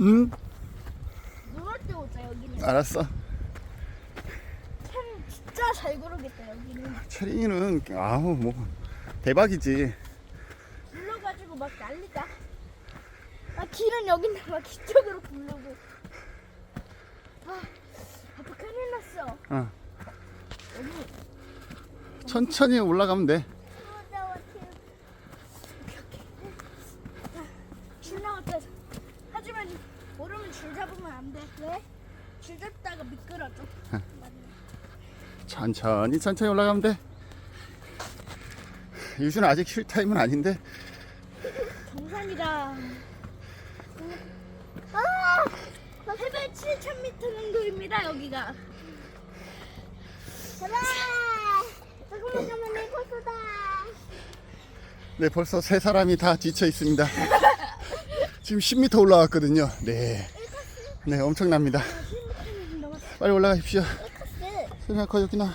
응? 눈올 때 오자 여기는 알았어. 참 진짜 잘 구르겠다 여기는 철인이는 아우 뭐 대박이지. 불러가지고 막 난리다 아 길은 여긴데 막 이쪽으로 부르고 아 아빠 큰일 났어 어. 여기 천천히 올라가면 돼. 줄 나왔다 하지만 오르면 줄 잡으면 안돼 왜? 줄 잡다가 미끄러져 천천히 천천히 올라가면 돼. 유수는 아직 쉴 타임은 아닌데. 정상이다 아! 해발 7,000m 정도입니다 여기가 제발 잠깐만 잠깐만 내 코스다 네, 벌써 세 사람이 다 지쳐 있습니다. 지금 10m 올라왔거든요. 네. 네, 엄청납니다. 빨리 올라가십시오. 생각하 여기나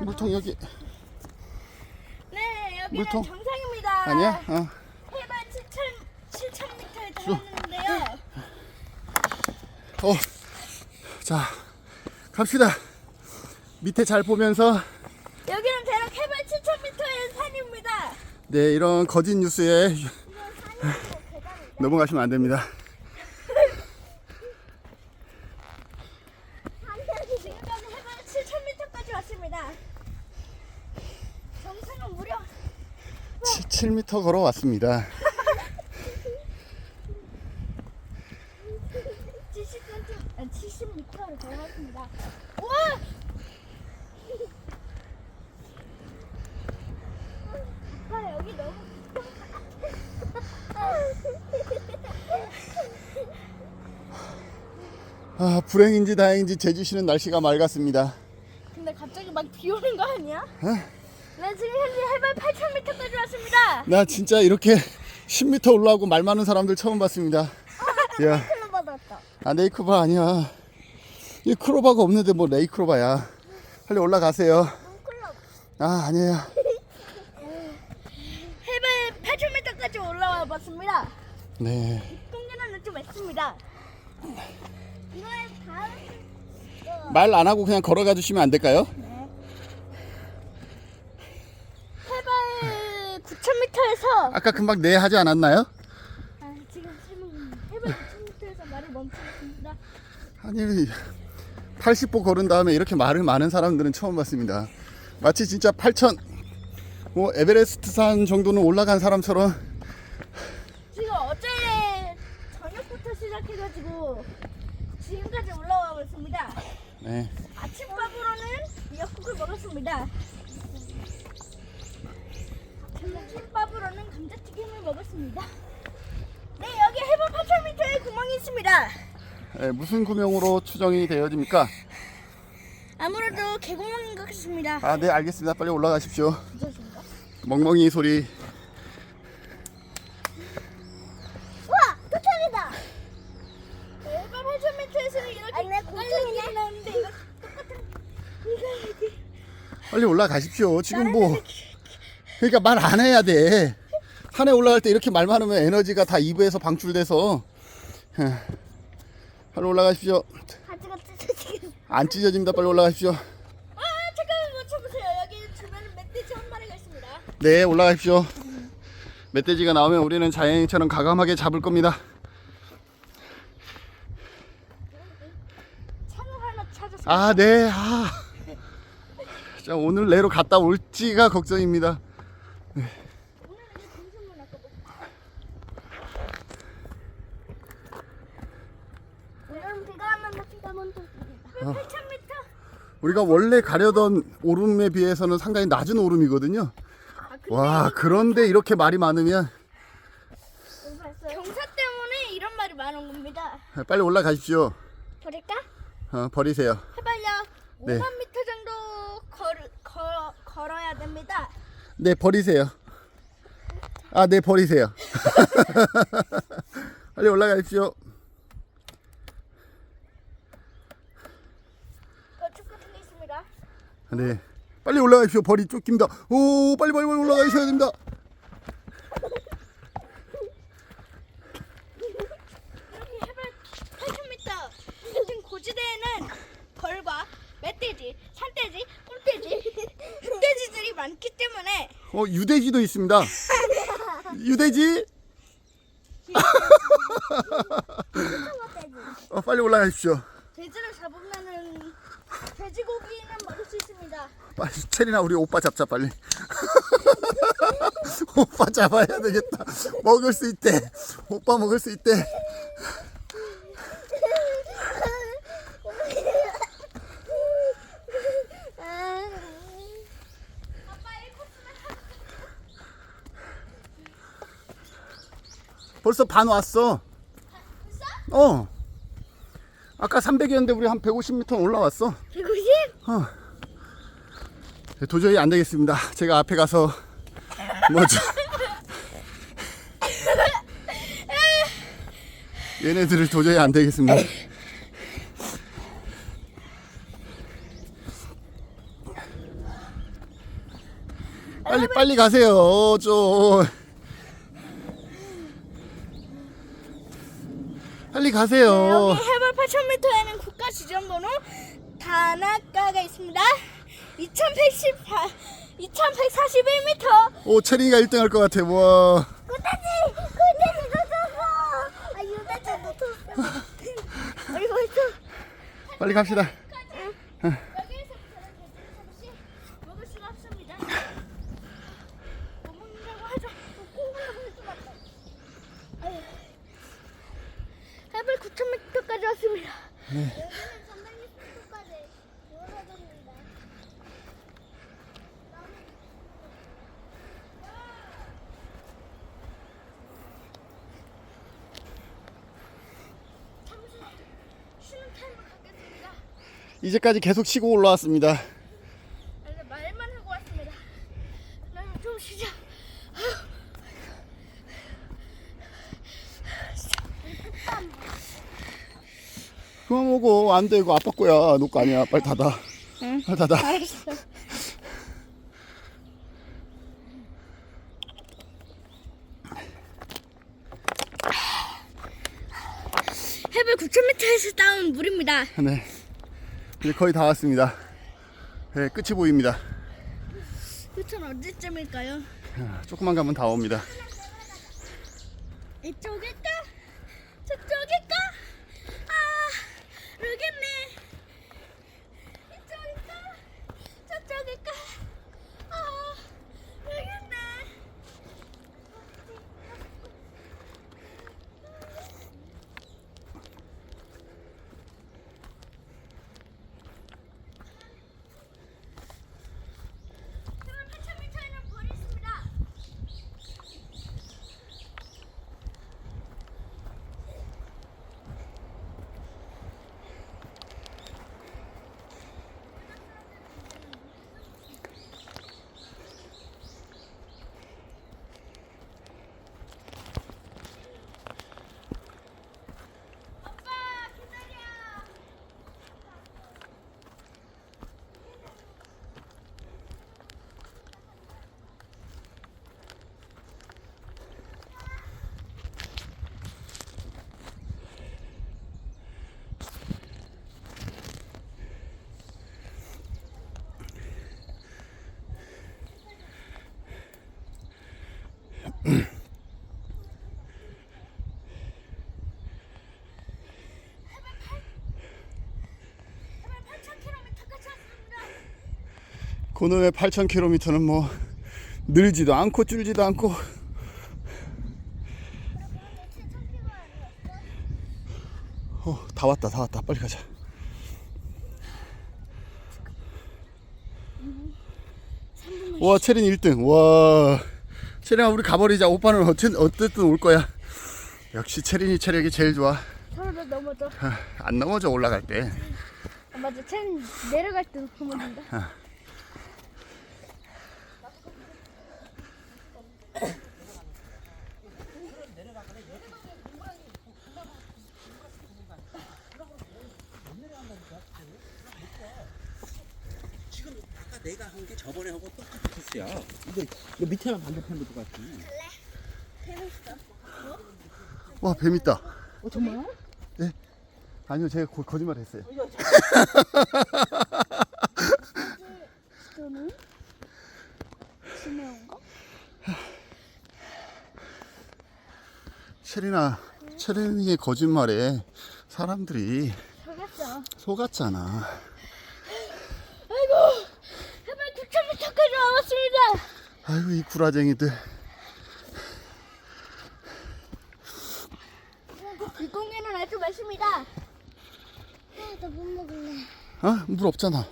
물통 여기 네 여기는 물통? 정상입니다 아니야? 어. 해발 7,000 7,000m에 달했는데요 어. 자, 갑시다. 밑에 잘 보면서 여기는 대략 해발 7,000m의 산입니다 네, 이런 거짓 뉴스에 이건 산이고 계단이다 넘어가시면 안 됩니다. 지금까지 해발 7,000m까지 왔습니다. 정상은 무려 7, m 걸어왔습니다. 70cm, 아니 70m를 걸어왔습니다. 와! 아빠 여기 너무 아, 불행인지 다행인지 제주시는 날씨가 맑았습니다. 근데 갑자기 막 비 오는 거 아니야? 어? 나 지금 현재 해발 8,000m까지 왔습니다. 나 진짜 이렇게 10m 올라오고 말 많은 사람들 처음 봤습니다. 야, 클로 받았다. 아 네이크로바 아니야. 이 크로바가 없는데 뭐 네이크로바야. 빨리 올라가세요. 클로. 아 아니에요. 해발 8,000m까지 올라와 봤습니다. 네. 동계는 좀 했습니다. 이거에 다음 말 안 하고 그냥 걸어가 주시면 안 될까요? 해발 9,000m에서 아까 금방 네 하지 않았나요? 아, 지금 해발 9,000m에서 말을 멈추겠습니다. 아니 80보 걸은 다음에 이렇게 말을 많은 사람들은 처음 봤습니다. 마치 진짜 8천 뭐 에베레스트 산 정도는 올라간 사람처럼 지금 어제 저녁부터 시작해가지고 지금까지 올라와 있습니다. 네. 아침밥으로는 미역국을 먹었습니다. 점심밥으로는 먹었습니다. 네, 여기 해발 8,000m에 구멍이 있습니다. 네, 무슨 구명으로 추정이 되어집니까? 아무래도 개구멍인 것 같습니다. 아, 네, 알겠습니다. 빨리 올라가십시오. 무엇인가? 멍멍이 소리. 우와! 도착이다! 해발 8,000m에서는 이렇게 빨리 길이 나오는데 이거 똑같은 이거 이렇게 빨리 올라가십시오. 지금 뭐 그러니까 말 안 해야 돼. 산에 올라갈 때 이렇게 말 많으면 에너지가 다 2부에서 방출돼서 예. 빨리 올라가십시오. 바지가 찢어지겠어. 안 찢어집니다. 빨리 올라가십시오. 아 잠깐만 멈춰보세요. 여기 주변에 멧돼지 한 마리가 있습니다. 네, 올라가십시오. 멧돼지가 나오면 우리는 자연인처럼 가감하게 잡을 겁니다. 창을 하나 찾았어. 아, 네. 아. 자, 오늘 내로 갔다 올지가 걱정입니다. 오늘은 이 동생만 아까 오늘은 비가 안 온다. 비가 먼저 옵니다. 8,000m? 우리가 원래 가려던 오름에 비해서는 상당히 낮은 오름이거든요. 아, 와, 그런데 이렇게 말이 많으면 경사 때문에 이런 말이 많은 겁니다. 빨리 올라가십시오. 버릴까? 어, 버리세요. 해발요. 네. 5만 미터 정도 걸, 걸, 걸어야 됩니다. 네, 버리세요. 아, 네, 버리세요. 빨리 올라가십시오. 네. 빨리 올라가십시오. 벌이 쫓깁니다. 오, 빨리 빨리 빨리 올라가 있어야 됩니다. 이렇게 해발 8,000m. 요즘 고지대에는 벌과 멧돼지, 산돼지, 꿀돼지, 흑돼지들이 많기 때문에 어, 유돼지도 있습니다. 유돼지? 어, 빨리 올라가십시오. 빨리 체리나 우리 오빠 잡자 빨리. 오빠 잡아야 되겠다. 먹을 수 있대. 오빠 먹을 수 있대. 아빠 1코스만 벌써 반 왔어. 어. 아까 300이었는데 우리 한 150m 올라왔어. 150? 도저히 안 되겠습니다. 제가 앞에 가서 뭐죠? 얘네들을 도저히 안 되겠습니다. 빨리 빨리 가세요. 좀 빨리 가세요. 여기 해발 8,000m에는 국가 지정번호 다나카가 있습니다. 2,118, 2,141m. 오 체리가 1등 할 것 같아. 와. 꿀돼지! 꿀돼지 놓쳤어! 아, 유돼지 놓쳤어. 그리고 있어. 빨리 갑시다. 여기에서부터는 돼지 먹을 수가 없습니다. 못 먹는다고 하죠. 콩콩하고 해도 맞다. 아유. 해발 9,000m까지 왔습니다. 여기는 360도까지 올라갑니다. 잠시 쉬는 타임을 갖겠습니다. 이제까지 계속 치고 올라왔습니다. 말만 하고 왔습니다. 그러면 좀 쉬자. 그만 오고 안 되고 아빠 거야. 너거 아니야. 빨리 닫아. 응. 빨리 닫아. 알았어. 해발 9,000m에서 따온 물입니다. 네. 이제 거의 다 왔습니다. 네, 끝이 보입니다. 끝은 언제쯤일까요? 아, 조금만 가면 다 옵니다. 이쪽일까? 저쪽일까? 아, 모르겠네. 이쪽일까? 저쪽일까? 아, 모르겠네. 그럼 8,000m에는 벌이 있습니다. 아빠 기다려. 해발 8,000km까지 왔습니다. 그놈의 8,000km는 뭐 늘지도 않고 줄지도 않고 7,000km 아니었어? 어, 다 왔다 다 왔다 빨리 가자. 와 체린 1등 와 체린아 우리 가버리자 오빠는 어쨌든, 어쨌든 올 거야 역시 체린이 체력이 제일 좋아 서로 넘어져. 아, 안 넘어져 올라갈 때 아, 맞아. 쟤는 내려갈 때 넘어진다. 아 내가 한 게 저번에 하고 똑같은 코스야. 이거, 이거 밑에만 반대편도. 재밌어. 와뱀 있다 어 정말? 아니요, 제가 거, 거짓말 했어요. 저는 지내온 거? 체리나, 체리의 거짓말에 사람들이 저겠죠. 속았잖아. 아이고, 해발 9,000m까지 와봤습니다. 아이고, 이 구라쟁이들. 불공개는 알줄 맞습니다. 아, 나못 먹을래. 어? 물 없잖아.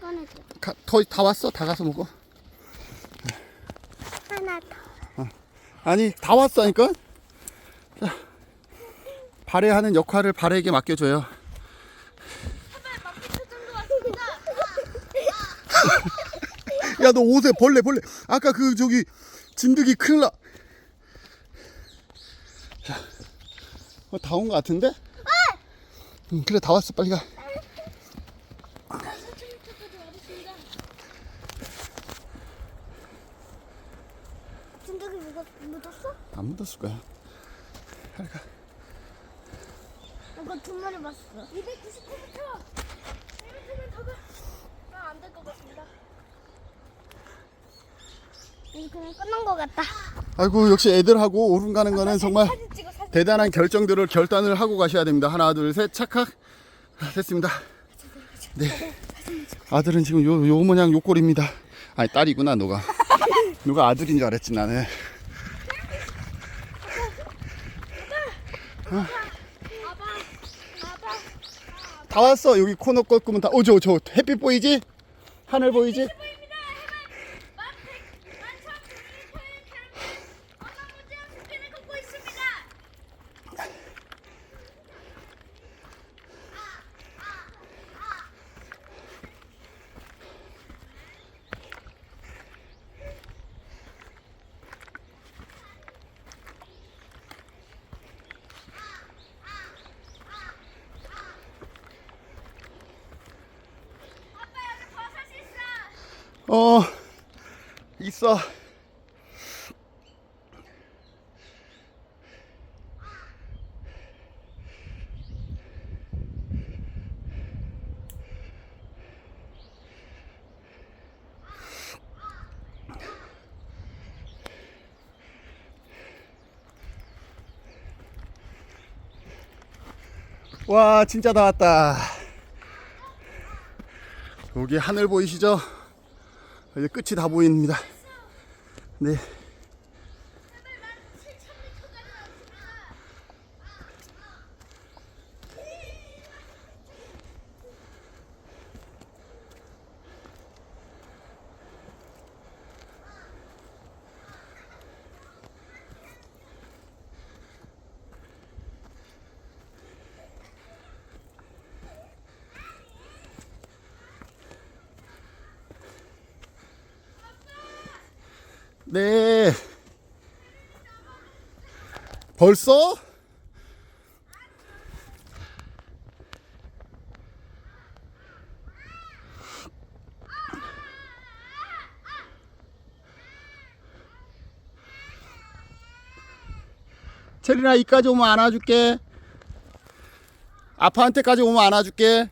꺼내줘. 가, 거의 다 왔어? 다 가서 먹어. 하나 더. 아니, 다 왔다니까? 자, 발해하는 역할을 발해에게 맡겨줘요. 해발 10,000m 정도 왔습니다. 야, 너 옷에 벌레, 벌레. 아까 그, 저기, 진드기 큰일 나. 자, 어, 다온 것 같은데? 응, 그래, 다 왔어. 빨리 가. 4,000m까지 와봤습니다. 진덕이 묻었, 묻었어? 안 묻었을 거야. 빨리 가. 이거 두 마리 봤어. 299m. 200m 더 가. 아, 안될 것 같습니다. 이거 그냥 끝난 것 같다. 아이고, 역시 애들하고 오름 가는 거는 정말 사진 찍어, 사진. 대단한 결정들을 결단을 하고 가셔야 됩니다. 하나, 둘, 셋, 착각. 아, 됐습니다. 네. 아들은 지금 요, 요 모양 요 꼴입니다. 아니, 딸이구나, 너가. 누가 아들인 줄 알았지, 나는. 아빠, 아빠. 다 왔어. 여기 코너 꺾으면 다. 어, 저, 저 햇빛 보이지? 하늘 보이지? 보입니다. 해발 만백, 만천 미터의 태양빛 어마무지한 숲길을 걷고 있습니다. 아빠 여기 버섯 있 어. 어, 있어. 와, 진짜 다 왔다. 여기 하늘 보이시죠? 이제 끝이 다 보입니다. 네. 네. 벌써? 체리나 이까지 오면 안아줄게. 아빠한테까지 오면 안아줄게.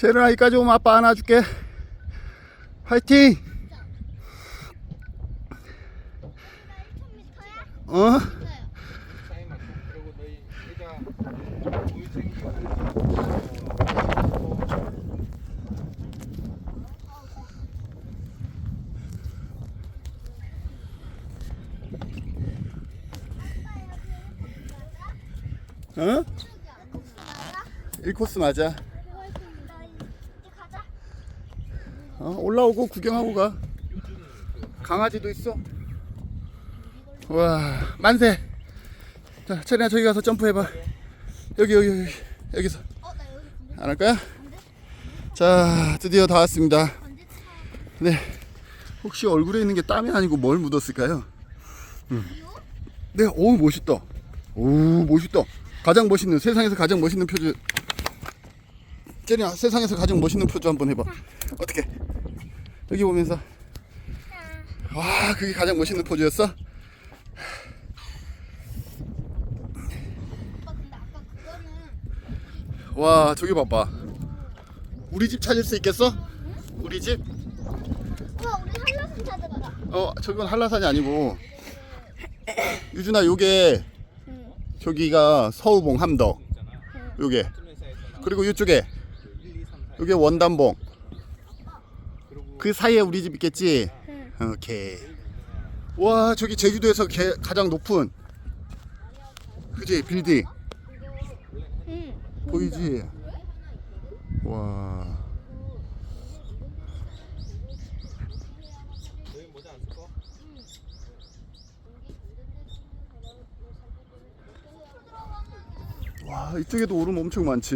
쉐르나 여기까지 오면 아빠 안아줄게 화이팅 1,000m야? 어? 어? 1코스 맞아 그거 있습니다. 이제 가자. 어, 올라오고 구경하고 가 강아지도 있어 와 만세 자 체리야 저기 가서 점프해봐 여기 여기 여기 여기서 안 할 거야? 자 드디어 다 왔습니다. 네 혹시 얼굴에 있는 게 땀이 아니고 뭘 묻었을까요? 음. 네, 오 멋있다. 오 멋있다. 가장 멋있는 세상에서 가장 멋있는 표주. 제리야 세상에서 가장 멋있는 표주 한번 해봐. 어떻게? 여기 보면서. 와 그게 가장 멋있는 포즈였어? 와 저기 봐봐. 우리 집 찾을 수 있겠어? 우리 집? 우와 우리 한라산 찾아가라. 어 저건 한라산이 아니고 유준아 요게 응. 저기가 서우봉 함덕 요게 그리고 이쪽에 요게 원담봉 그 사이에 우리 집 있겠지? 응. 오케이. 와 저기 제주도에서 개, 가장 높은. 그지? 빌딩. 응. 보이지? 와. 와 이쪽에도 오름 엄청 많지.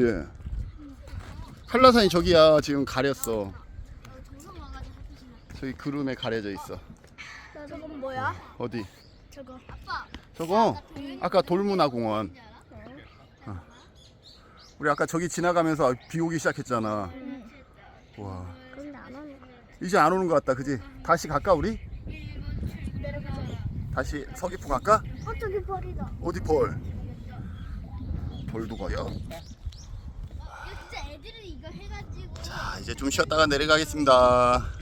한라산이 저기야. 지금 가렸어 정상 와가지고 핫도그나. 저기 구름에 가려져 있어 나 저건 뭐야? 어디 저거. 아빠. 저거 아까 돌문화 공원 어. 우리 아까 저기 지나가면서 비 오기 시작했잖아 와 근데 안 오네. 이제 안 오는 것 같다 그지 다시 갈까 우리. 다시 서귀포 갈까 어 저기 벌이다. 어디 벌 벌도 이거 진짜 애들은 이거 해가지고. 자 이제 좀 쉬었다가 내려가겠습니다